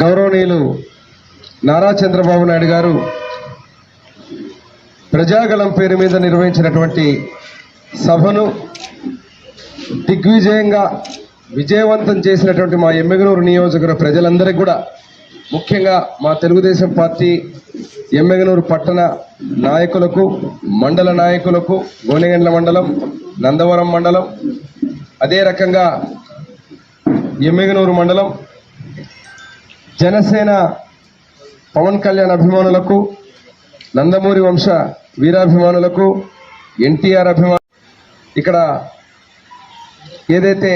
గౌరవనీయులు నారా చంద్రబాబు నాయుడు గారు ప్రజాగళం పేరు మీద నిర్వహించినటువంటి సభను దిగ్విజయంగా విజయవంతం చేసినటువంటి మా ఎమ్మెగనూరు నియోజకవర్గ ప్రజలందరికీ కూడా ముఖ్యంగా మా తెలుగుదేశం పార్టీ ఎమ్మెగనూరు పట్టణ నాయకులకు మండల నాయకులకు గోనెగండ్ల మండలం నందవరం మండలం అదే రకంగా ఎమ్మెగనూరు మండలం జనసేన పవన్ కళ్యాణ్ అభిమానులకు నందమూరి వంశ వీరాభిమానులకు ఎన్టీఆర్ అభిమాను ఇక్కడ ఏదైతే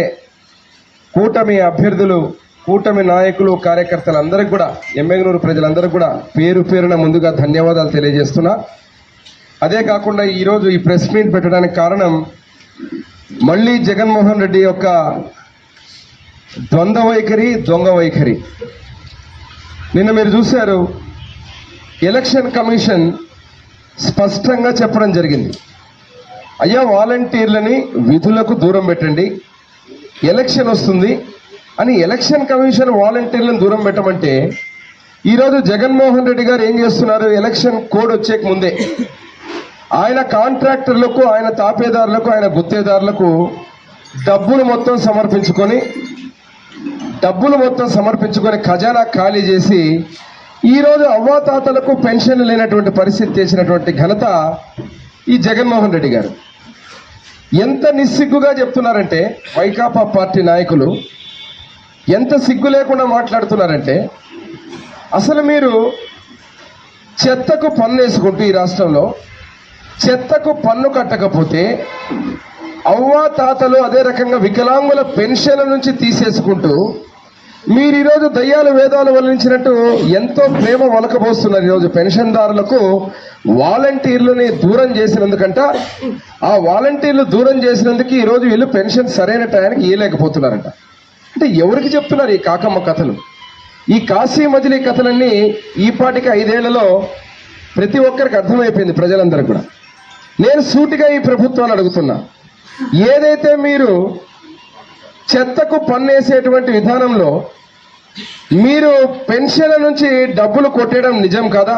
కూటమి అభ్యర్థులు కూటమి నాయకులు కార్యకర్తలు అందరికి కూడా ఎమ్మెగనూరు ప్రజలందరికీ కూడా పేరు పేరున ముందుగా ధన్యవాదాలు తెలియజేస్తున్నా. అదే కాకుండా ఈరోజు ఈ ప్రెస్ మీట్ పెట్టడానికి కారణం మళ్ళీ జగన్మోహన్ రెడ్డి యొక్క ద్వంద్వ వైఖరి దొంగ వైఖరి. నిన్న మీరు చూశారు ఎలక్షన్ కమిషన్ స్పష్టంగా చెప్పడం జరిగింది. అయ్యా వాలంటీర్లని విధులకు దూరం పెట్టండి. ఎలక్షన్ వస్తుంది. అని ఎలక్షన్ కమిషన్ వాలంటీర్లను దూరం పెట్టమంటే ఈరోజు జగన్మోహన్ రెడ్డి గారు ఏం చేస్తున్నారు? ఎలక్షన్ కోడ్ వచ్చేక ముందే. ఆయన కాంట్రాక్టర్లకు ఆయన తాపేదారులకు ఆయన గుత్తేదారులకు డబ్బులు మొత్తం సమర్పించుకొని డబ్బులు మొత్తం సమర్పించుకొని ఖజానా ఖాళీ చేసి ఈరోజు అవ్వాతాతలకు పెన్షన్ లేనటువంటి పరిస్థితి చేసినటువంటి ఘనత ఈ జగన్మోహన్ రెడ్డి గారు. ఎంత నిస్సిగ్గుగా చెప్తున్నారంటే వైకాపా పార్టీ నాయకులు ఎంత సిగ్గు లేకుండా మాట్లాడుతున్నారంటే అసలు మీరు చెత్తకు పన్ను వేసుకుంటూ ఈ రాష్ట్రంలో చెత్తకు పన్ను కట్టకపోతే అవ్వా తాతలు అదే రకంగా వికలాంగుల పెన్షన్ల నుంచి తీసేసుకుంటూ మీరు ఈరోజు దయ్యాలు వేదాలు వల్లించినట్టు ఎంతో ప్రేమ వలకబోస్తున్నారు ఈరోజు పెన్షన్దారులకు. వాలంటీర్లని దూరం చేసినందుకంట ఆ వాలంటీర్లు దూరం చేసినందుకు ఈరోజు వీళ్ళు పెన్షన్ సరైన టయానికి ఇవ్వలేకపోతున్నారంట అంటే ఎవరికి చెప్తున్నారు ఈ కాకమ్మ కథలు? ఈ కాశీ మజిలీ కథలన్నీ ఈపాటికి ఐదేళ్ళలో ప్రతి ఒక్కరికి అర్థమైపోయింది ప్రజలందరికీ కూడా. నేను సూటిగా ఈ ప్రభుత్వాన్ని అడుగుతున్నా. ఏదైతే మీరు చెత్తకు పన్నేసేటువంటి విధానంలో మీరు పెన్షన్ల నుంచి డబ్బులు కొట్టేయడం నిజం కాదా?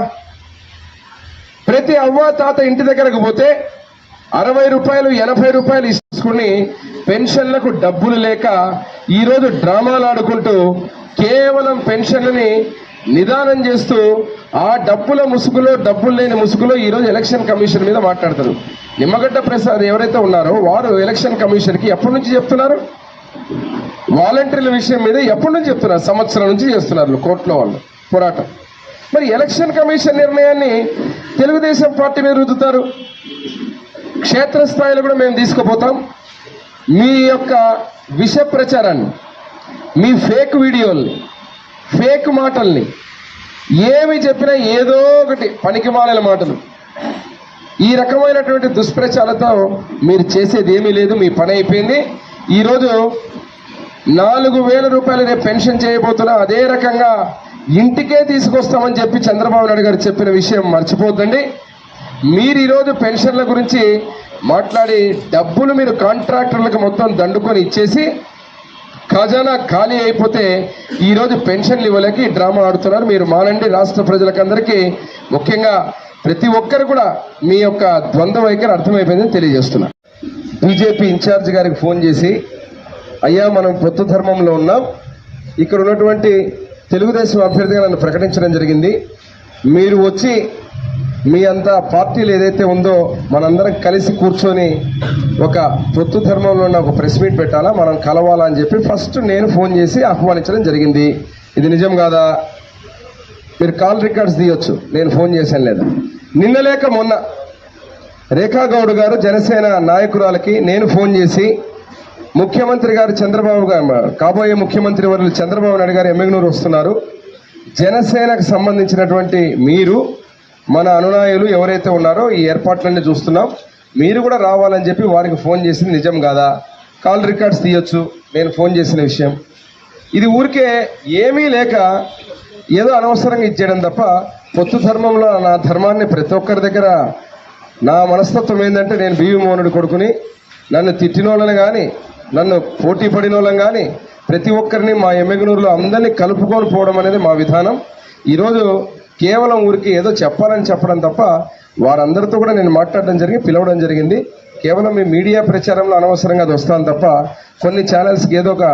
ప్రతి అవ్వ తాత ఇంటి దగ్గరకు పోతే అరవై రూపాయలు ఎనభై రూపాయలు ఇసుకుని పెన్షన్లకు డబ్బులు లేక ఈరోజు డ్రామాలు ఆడుకుంటూ కేవలం పెన్షన్లని నిదానం చేస్తూ ఆ డబ్బుల ముసుగులో డబ్బులు లేని ముసుగులో ఈరోజు ఎలక్షన్ కమిషన్ మీద మాట్లాడతారు నిమ్మగడ్డ ప్రసాద్ ఎవరైతే ఉన్నారో వారు ఎలక్షన్ కమిషన్కి ఎప్పటి నుంచి చెప్తున్నారు? వాలంటీర్ల విషయం మీద ఎప్పటి నుంచి చెప్తున్నారు? సంవత్సరం నుంచి చేస్తున్నారు కోర్టులో వాళ్ళు పోరాటం. మరి ఎలక్షన్ కమిషన్ నిర్ణయాన్ని తెలుగుదేశం పార్టీ మీద రుద్దుతారు. క్షేత్రస్థాయిలో కూడా మేము తీసుకుపోతాం. మీ యొక్క విష ప్రచారాన్ని మీ ఫేక్ వీడియోల్ని ఫేక్ మాటల్ని ఏమి చెప్పినా ఏదో ఒకటి పనికిమాలిన మాటలు. ఈ రకమైనటువంటి దుష్ప్రచారంతో మీరు చేసేది ఏమీ లేదు మీ పని అయిపోయింది. ఈరోజు నాలుగు వేల రూపాయలు రేపు పెన్షన్ చేయబోతున్నా అదే రకంగా ఇంటికే తీసుకొస్తామని చెప్పి చంద్రబాబు నాయుడు గారు చెప్పిన విషయం మర్చిపోద్దండి. మీరు ఈరోజు పెన్షన్ల గురించి మాట్లాడి డబ్బులు మీరు కాంట్రాక్టర్లకు మొత్తం దండుకొని ఇచ్చేసి ఖజానా ఖాళీ అయిపోతే ఈరోజు పెన్షన్లు ఇవ్వలేక ఈ డ్రామా ఆడుతున్నారు. మీరు మానండి రాష్ట్ర ప్రజలకందరికీ ముఖ్యంగా ప్రతి ఒక్కరు కూడా మీ యొక్క ద్వంద్వ వైఖరి అర్థమైపోయిందని తెలియజేస్తున్నారు బీజేపీ ఇన్ఛార్జ్ గారికి ఫోన్ చేసి అయ్యా మనం పొత్తు ధర్మంలో ఉన్నాం. ఇక్కడ ఉన్నటువంటి తెలుగుదేశం అభ్యర్థిగా నన్ను ప్రకటించడం జరిగింది. మీరు వచ్చి మీ అంత పార్టీలు ఏదైతే ఉందో మనందరం కలిసి కూర్చొని ఒక పొత్తు ధర్మంలో ఉన్న ఒక ప్రెస్ మీట్ పెట్టాలా? మనం కలవాలా అని చెప్పి ఫస్ట్ నేను ఫోన్ చేసి ఆహ్వానించడం జరిగింది. ఇది నిజం కాదా? మీరు కాల్ రికార్డ్స్ తీయొచ్చు. నేను ఫోన్ చేశాను లేదా. నిన్న లేక మొన్న రేఖా గౌడ్ గారు జనసేన నాయకురాలకి నేను ఫోన్ చేసి ముఖ్యమంత్రి గారు చంద్రబాబు గారు కాబోయే ముఖ్యమంత్రి వర్యులు చంద్రబాబు నాయుడు గారు ఎమ్మెగ్నూరు వస్తున్నారు. జనసేనకు సంబంధించినటువంటి మీరు మన అనునాయులు ఎవరైతే ఉన్నారో ఈ ఏర్పాట్లన్నీ చూస్తున్నాం. మీరు కూడా రావాలని చెప్పి వారికి ఫోన్ చేసింది నిజం కాదా? కాల్ రికార్డ్స్ తీయొచ్చు నేను ఫోన్ చేసిన విషయం. ఇది ఊరికే ఏమీ లేక ఏదో అనవసరంగా ఇచ్చేయడం తప్ప పొత్తు ధర్మంలో నా ధర్మాన్ని ప్రతి ఒక్కరి దగ్గర నా మనస్తత్వం ఏంటంటే నేను బీవీ మోహనుడు కొడుకుని నన్ను తిట్టిన వాళ్ళని కానీ నన్ను పోటీ పడిన వాళ్ళం కానీ ప్రతి ఒక్కరిని మా ఎమ్మెగనూరులో అందరినీ కలుపుకొని పోవడం అనేది మా విధానం. ఈరోజు కేవలం ఊరికి ఏదో చెప్పాలని చెప్పడం తప్ప వారందరితో కూడా నేను మాట్లాడడం జరిగి పిలవడం జరిగింది. కేవలం మీ మీడియా ప్రచారంలో అనవసరంగా అది వస్తాను తప్ప కొన్ని ఛానల్స్కి ఏదో ఒక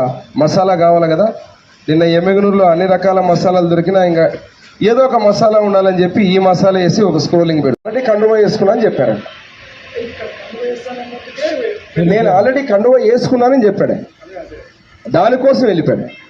మసాలా కావాలి కదా. నిన్న ఎమ్మెగనూరులో అన్ని రకాల మసాలాలు దొరికినా ఇంకా ఏదో ఒక మసాలా ఉండాలని చెప్పి ఈ మసాలా వేసి ఒక స్క్రోలింగ్ పెడుతుంది కండుమ వేసుకున్నా అని చెప్పారు నేను ఆల్రెడీ కండువా వేసుకున్నానని చెప్పాడు. దానికోసం వెళ్ళిపోయాడు.